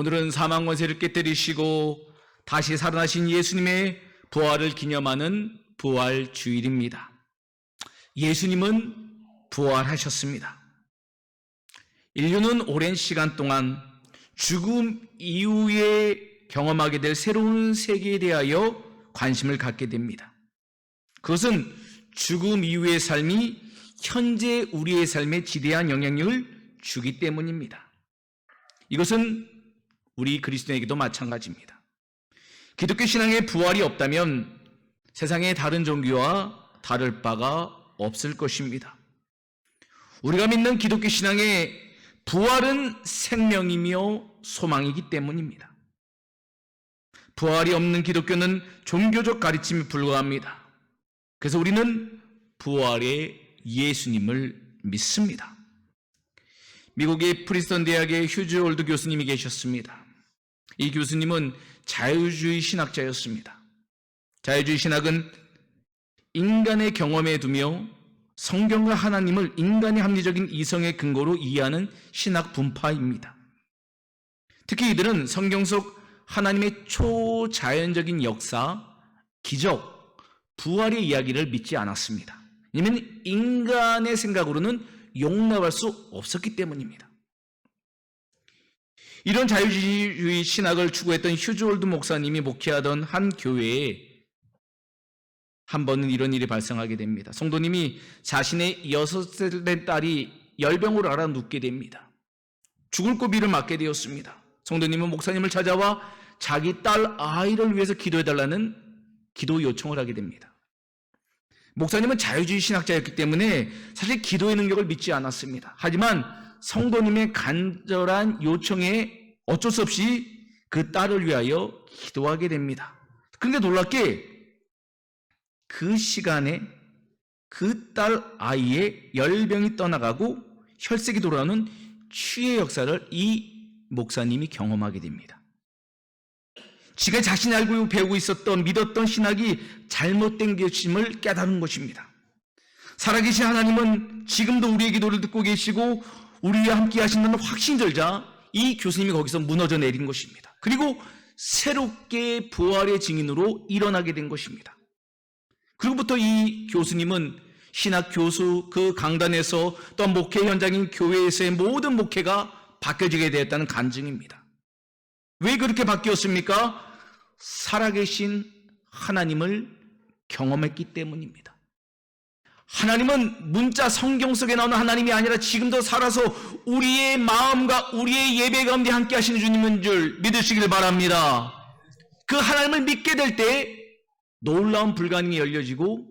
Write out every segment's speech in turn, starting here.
오늘은 사망 권세를 깨뜨리시고 다시 살아나신 예수님의 부활을 기념하는 부활 주일입니다. 예수님은 부활하셨습니다. 인류는 오랜 시간 동안 죽음 이후에 경험하게 될 새로운 세계에 대하여 관심을 갖게 됩니다. 그것은 죽음 이후의 삶이 현재 우리의 삶에 지대한 영향력을 주기 때문입니다. 이것은 우리 그리스도에게도 마찬가지입니다. 기독교 신앙의 부활이 없다면 세상의 다른 종교와 다를 바가 없을 것입니다. 우리가 믿는 기독교 신앙의 부활은 생명이며 소망이기 때문입니다. 부활이 없는 기독교는 종교적 가르침에 불과합니다. 그래서 우리는 부활의 예수님을 믿습니다. 미국의 프리스턴 대학의 휴즈 올드 교수님이 계셨습니다. 이 교수님은 자유주의 신학자였습니다. 자유주의 신학은 인간의 경험에 두며 성경과 하나님을 인간의 합리적인 이성의 근거로 이해하는 신학 분파입니다. 특히 이들은 성경 속 하나님의 초자연적인 역사, 기적, 부활의 이야기를 믿지 않았습니다. 왜냐하면 인간의 생각으로는 용납할 수 없었기 때문입니다. 이런 자유주의 신학을 추구했던 휴즈 올드 목사님이 목회하던 한 교회에 한 번은 이런 일이 발생하게 됩니다. 성도님이 자신의 여섯 살 된 딸이 열병으로 알아 눕게 됩니다. 죽을 고비를 맞게 되었습니다. 성도님은 목사님을 찾아와 자기 딸 아이를 위해서 기도해달라는 기도 요청을 하게 됩니다. 목사님은 자유주의 신학자였기 때문에 사실 기도의 능력을 믿지 않았습니다. 하지만 성도님의 간절한 요청에 어쩔 수 없이 그 딸을 위하여 기도하게 됩니다. 그런데 놀랍게 그 시간에 그 딸 아이의 열병이 떠나가고 혈색이 돌아오는 치유의 역사를 이 목사님이 경험하게 됩니다. 지가 자신이 알고 배우고 있었던 믿었던 신학이 잘못된 것임을 깨달은 것입니다. 살아계신 하나님은 지금도 우리의 기도를 듣고 계시고 우리와 함께 하신다는 확신 들자 이 교수님이 거기서 무너져 내린 것입니다. 그리고 새롭게 부활의 증인으로 일어나게 된 것입니다. 그리고부터 이 교수님은 신학 교수 그 강단에서 또 목회 현장인 교회에서의 모든 목회가 바뀌어지게 되었다는 간증입니다. 왜 그렇게 바뀌었습니까? 살아계신 하나님을 경험했기 때문입니다. 하나님은 문자 성경 속에 나오는 하나님이 아니라 지금도 살아서 우리의 마음과 우리의 예배 가운데 함께 하시는 주님인 줄 믿으시길 바랍니다. 그 하나님을 믿게 될 때 놀라운 불가능이 열려지고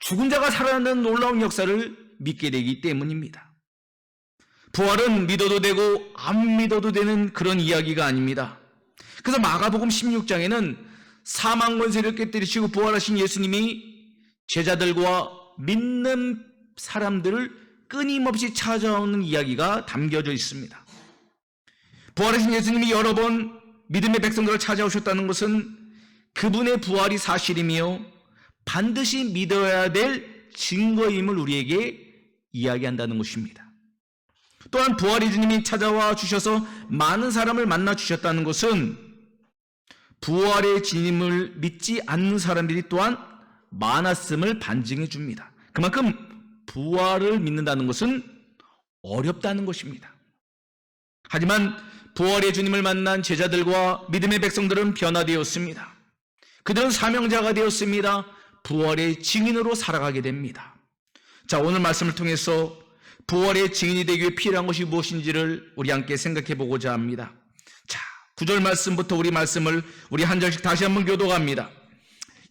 죽은 자가 살아나는 놀라운 역사를 믿게 되기 때문입니다. 부활은 믿어도 되고 안 믿어도 되는 그런 이야기가 아닙니다. 그래서 마가복음 16장에는 사망 권세를 깨뜨리시고 부활하신 예수님이 제자들과 믿는 사람들을 끊임없이 찾아오는 이야기가 담겨져 있습니다. 부활하신 예수님이 여러 번 믿음의 백성들을 찾아오셨다는 것은 그분의 부활이 사실이며 반드시 믿어야 될 증거임을 우리에게 이야기한다는 것입니다. 또한 부활의 주님이 찾아와 주셔서 많은 사람을 만나 주셨다는 것은 부활의 주님을 믿지 않는 사람들이 또한 많았음을 반증해 줍니다. 그만큼 부활을 믿는다는 것은 어렵다는 것입니다. 하지만 부활의 주님을 만난 제자들과 믿음의 백성들은 변화되었습니다. 그들은 사명자가 되었습니다. 부활의 증인으로 살아가게 됩니다. 자, 오늘 말씀을 통해서 부활의 증인이 되기 위해 필요한 것이 무엇인지를 우리 함께 생각해 보고자 합니다. 자, 구절 말씀부터 우리 말씀을 우리 한 절씩 다시 한번 교도합니다.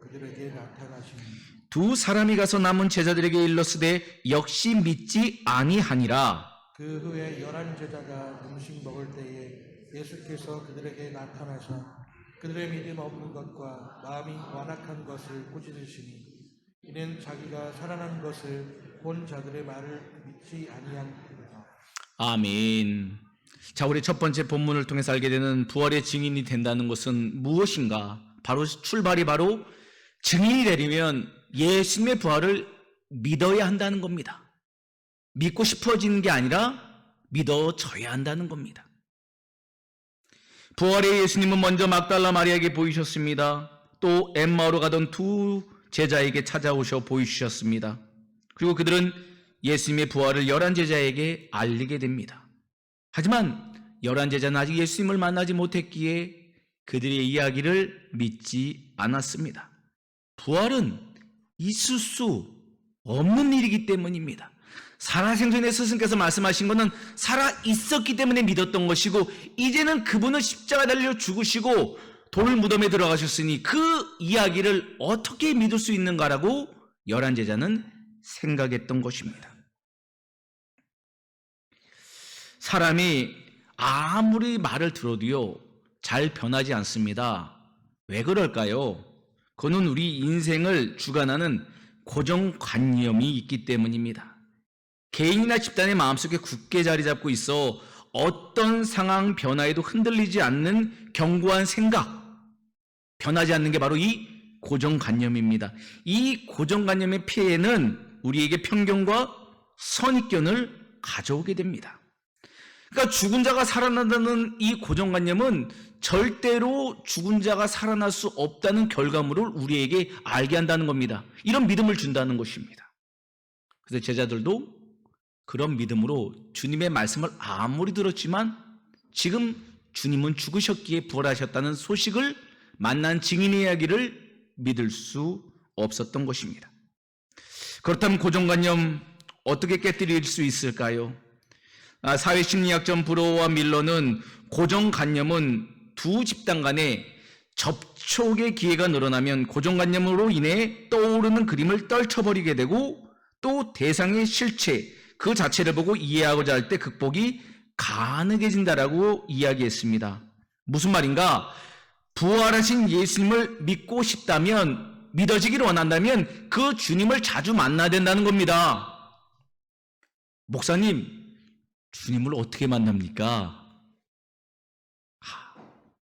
그들에게 나타나시니 두 사람이 가서 남은 제자들에게 일렀으되 역시 믿지 아니하니라. 그 후에 열한 제자가 음식 먹을 때에 예수께서 그들에게 나타나사 그들의 믿음 없는 것과 마음이 완악한 것을 꾸짖으시니 이는 자기가 살아난 것을 본 자들의 말을 믿지 아니함이라. 아멘. 자, 우리 첫 번째 본문을 통해서 알게 되는 부활의 증인이 된다는 것은 무엇인가? 바로 출발이 바로 증인이 되려면 예수님의 부활을 믿어야 한다는 겁니다. 믿고 싶어지는 게 아니라 믿어져야 한다는 겁니다. 부활의 예수님은 먼저 막달라 마리아에게 보이셨습니다. 또 엠마오로 가던 두 제자에게 찾아오셔 보이주셨습니다. 그리고 그들은 예수님의 부활을 열한 제자에게 알리게 됩니다. 하지만 열한 제자는 아직 예수님을 만나지 못했기에 그들의 이야기를 믿지 않았습니다. 부활은 있을 수 없는 일이기 때문입니다. 살아생전의 스승께서 말씀하신 것은 살아 있었기 때문에 믿었던 것이고 이제는 그분은 십자가 달려 죽으시고 돌 무덤에 들어가셨으니 그 이야기를 어떻게 믿을 수 있는가라고 열한 제자는 생각했던 것입니다. 사람이 아무리 말을 들어도요, 잘 변하지 않습니다. 왜 그럴까요? 그는 우리 인생을 주관하는 고정관념이 있기 때문입니다. 개인이나 집단의 마음속에 굳게 자리 잡고 있어 어떤 상황 변화에도 흔들리지 않는 견고한 생각, 변하지 않는 게 바로 이 고정관념입니다. 이 고정관념의 피해는 우리에게 편견과 선입견을 가져오게 됩니다. 그러니까 죽은 자가 살아난다는 이 고정관념은 절대로 죽은 자가 살아날 수 없다는 결과물을 우리에게 알게 한다는 겁니다. 이런 믿음을 준다는 것입니다. 그래서 제자들도 그런 믿음으로 주님의 말씀을 아무리 들었지만 지금 주님은 죽으셨기에 부활하셨다는 소식을 만난 증인의 이야기를 믿을 수 없었던 것입니다. 그렇다면 고정관념 어떻게 깨뜨릴 수 있을까요? 아, 사회심리학전 브로와 밀러는 고정관념은 두 집단 간에 접촉의 기회가 늘어나면 고정관념으로 인해 떠오르는 그림을 떨쳐버리게 되고 또 대상의 실체 그 자체를 보고 이해하고자 할 때 극복이 가능해진다라고 이야기했습니다. 무슨 말인가? 부활하신 예수님을 믿고 싶다면 믿어지기를 원한다면 그 주님을 자주 만나야 된다는 겁니다. 목사님, 주님을 어떻게 만납니까? 하,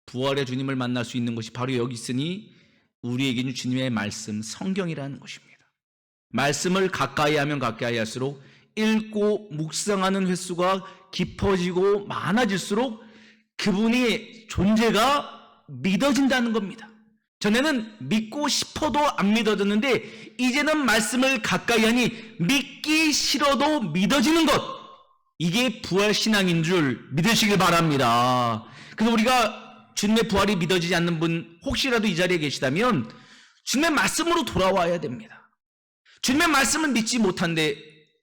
부활의 주님을 만날 수 있는 것이 바로 여기 있으니 우리에게는 주님의 말씀, 성경이라는 것입니다. 말씀을 가까이 하면 가까이 할수록 읽고 묵상하는 횟수가 깊어지고 많아질수록 그분의 존재가 믿어진다는 겁니다. 전에는 믿고 싶어도 안 믿어졌는데 이제는 말씀을 가까이 하니 믿기 싫어도 믿어지는 것. 이게 부활 신앙인 줄 믿으시길 바랍니다. 그래서 우리가 주님의 부활이 믿어지지 않는 분 혹시라도 이 자리에 계시다면 주님의 말씀으로 돌아와야 됩니다. 주님의 말씀을 믿지 못한데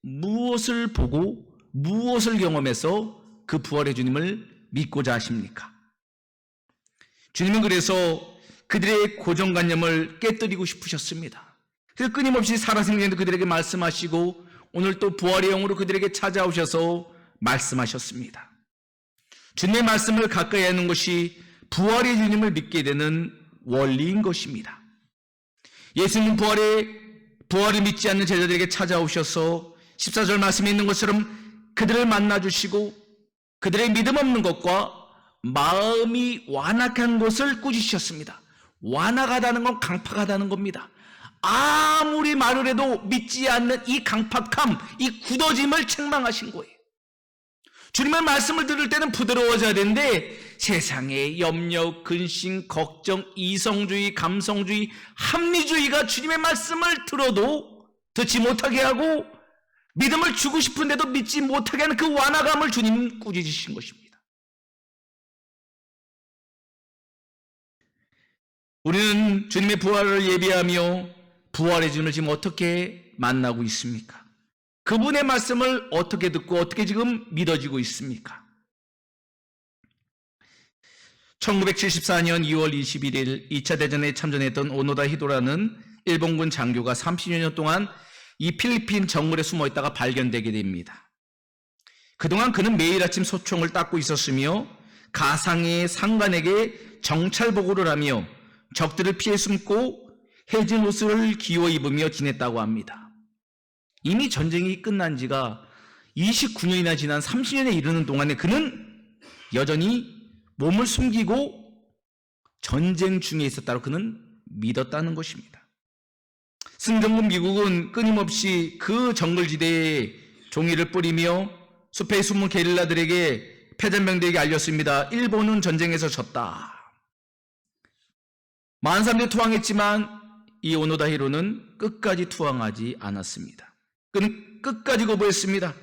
무엇을 보고 무엇을 경험해서 그 부활의 주님을 믿고자 하십니까? 주님은 그래서 그들의 고정관념을 깨뜨리고 싶으셨습니다. 그래서 끊임없이 살아생전에도 그들에게 말씀하시고 오늘 또 부활의 영으로 그들에게 찾아오셔서 말씀하셨습니다. 주님의 말씀을 가까이 하는 것이 부활의 주님을 믿게 되는 원리인 것입니다. 예수님 부활의 부활을 믿지 않는 제자들에게 찾아오셔서 14절 말씀에 있는 것처럼 그들을 만나 주시고 그들의 믿음 없는 것과 마음이 완악한 것을 꾸짖으셨습니다. 완악하다는 건 강팍하다는 겁니다. 아무리 말을 해도 믿지 않는 이 강팍함, 이 굳어짐을 책망하신 거예요. 주님의 말씀을 들을 때는 부드러워져야 되는데 세상의 염려, 근심, 걱정, 이성주의, 감성주의, 합리주의가 주님의 말씀을 들어도 듣지 못하게 하고 믿음을 주고 싶은데도 믿지 못하게 하는 그 완화감을 주님 꾸짖으신 것입니다. 우리는 주님의 부활을 예비하며 부활의 주님을 지금 어떻게 만나고 있습니까? 그분의 말씀을 어떻게 듣고 어떻게 지금 믿어지고 있습니까? 1974년 2월 21일 2차 대전에 참전했던 오노다 히도라는 일본군 장교가 30여 년 동안 이 필리핀 정글에 숨어 있다가 발견되게 됩니다. 그동안 그는 매일 아침 소총을 닦고 있었으며 가상의 상관에게 정찰 보고를 하며 적들을 피해 숨고 해진 옷을 기워 입으며 지냈다고 합니다. 이미 전쟁이 끝난 지가 29년이나 지난 30년에 이르는 동안에 그는 여전히 몸을 숨기고 전쟁 중에 있었다고 그는 믿었다는 것입니다. 승전국 미국은 끊임없이 그 정글지대에 종이를 뿌리며 숲에 숨은 게릴라들에게 패전병들에게 알렸습니다. 일본은 전쟁에서 졌다. 많은 사람들이 투항했지만 이 오노다 히로는 끝까지 투항하지 않았습니다. 그는 끝까지 거부했습니다.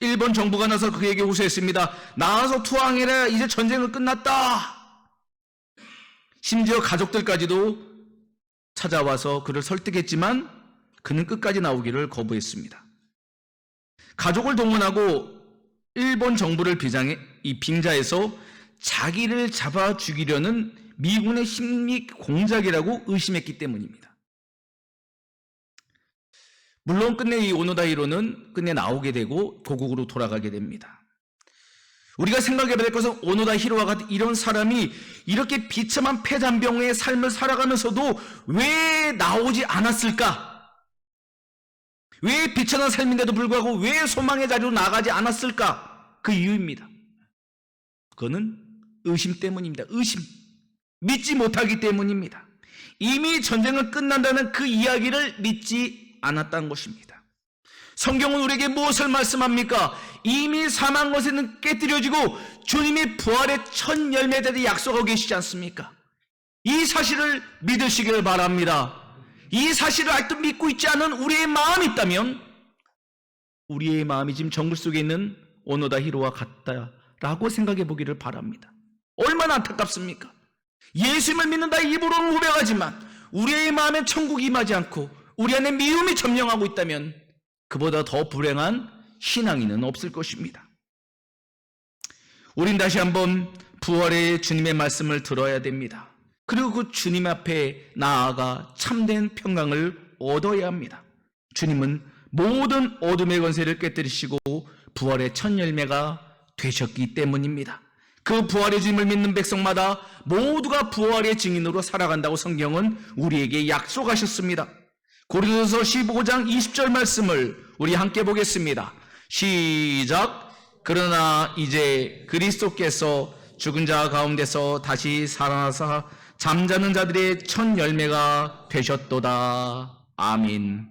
일본 정부가 나서 그에게 호소했습니다. 나와서 투항해라. 이제 전쟁은 끝났다. 심지어 가족들까지도 찾아와서 그를 설득했지만 그는 끝까지 나오기를 거부했습니다. 가족을 동원하고 일본 정부를 비장해 이 빙자해서 자기를 잡아 죽이려는 미군의 심리 공작이라고 의심했기 때문입니다. 물론 끝내 이 오노다 히로는 끝내 나오게 되고 고국으로 돌아가게 됩니다. 우리가 생각해야 될 것은 오노다 히로와 같은 이런 사람이 이렇게 비참한 폐잔병의 삶을 살아가면서도 왜 나오지 않았을까? 왜 비천한 삶인데도 불구하고 왜 소망의 자리로 나가지 않았을까? 그 이유입니다. 그거는 의심 때문입니다. 의심. 믿지 못하기 때문입니다. 이미 전쟁은 끝난다는 그 이야기를 믿지 않았다는 것입니다. 성경은 우리에게 무엇을 말씀합니까? 이미 사망 것에는 깨뜨려지고 주님이 부활의 첫 대해 약속하고 계시지 않습니까? 이 사실을 믿으시길 바랍니다. 이 사실을 아직도 믿고 있지 않은 우리의 마음이 있다면 우리의 마음이 지금 정글 속에 있는 오노다 히로와 같다라고 생각해 보기를 바랍니다. 얼마나 안타깝습니까? 예수님을 믿는다 입으로는 고백하지만 우리의 마음에 천국이 임하지 않고 우리 안에 미움이 점령하고 있다면 그보다 더 불행한 신앙인은 없을 것입니다. 우린 다시 한번 부활의 주님의 말씀을 들어야 됩니다. 그리고 그 주님 앞에 나아가 참된 평강을 얻어야 합니다. 주님은 모든 어둠의 권세를 깨뜨리시고 부활의 첫 열매가 되셨기 때문입니다. 그 부활의 주님을 믿는 백성마다 모두가 부활의 증인으로 살아간다고 성경은 우리에게 약속하셨습니다. 고린도서 15장 20절 말씀을 우리 함께 보겠습니다. 시작. 그러나 이제 그리스도께서 죽은 자 가운데서 다시 살아나사 잠자는 자들의 첫 열매가 되셨도다. 아민.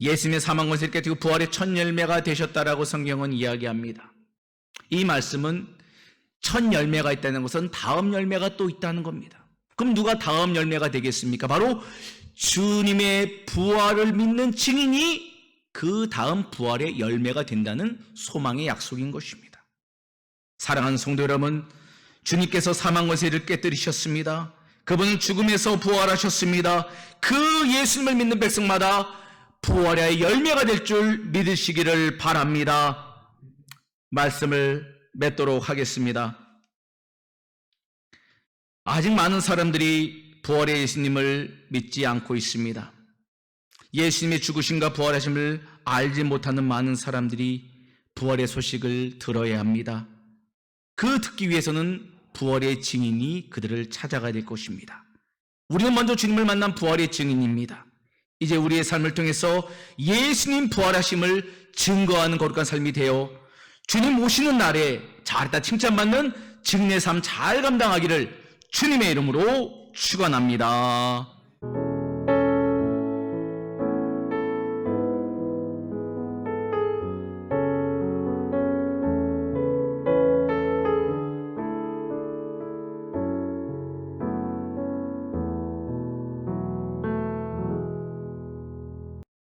예수님의 사망 것을 깨뜨리고 부활의 첫 열매가 되셨다라고 성경은 이야기합니다. 이 말씀은 첫 열매가 있다는 것은 다음 열매가 또 있다는 겁니다. 그럼 누가 다음 열매가 되겠습니까? 바로 주님의 부활을 믿는 증인이 그 다음 부활의 열매가 된다는 소망의 약속인 것입니다. 사랑하는 성도 여러분, 주님께서 사망 권세를 깨뜨리셨습니다. 그분은 죽음에서 부활하셨습니다. 그 예수님을 믿는 백성마다 부활의 열매가 될 줄 믿으시기를 바랍니다. 말씀을 맺도록 하겠습니다. 아직 많은 사람들이 부활의 예수님을 믿지 않고 있습니다. 예수님의 죽으심과 부활하심을 알지 못하는 많은 사람들이 부활의 소식을 들어야 합니다. 그 듣기 위해서는 부활의 증인이 그들을 찾아가야 될 것입니다. 우리는 먼저 주님을 만난 부활의 증인입니다. 이제 우리의 삶을 통해서 예수님 부활하심을 증거하는 거룩한 삶이 되어 주님 오시는 날에 잘했다 칭찬받는 증례 삶잘 감당하기를 주님의 이름으로 축원합니다.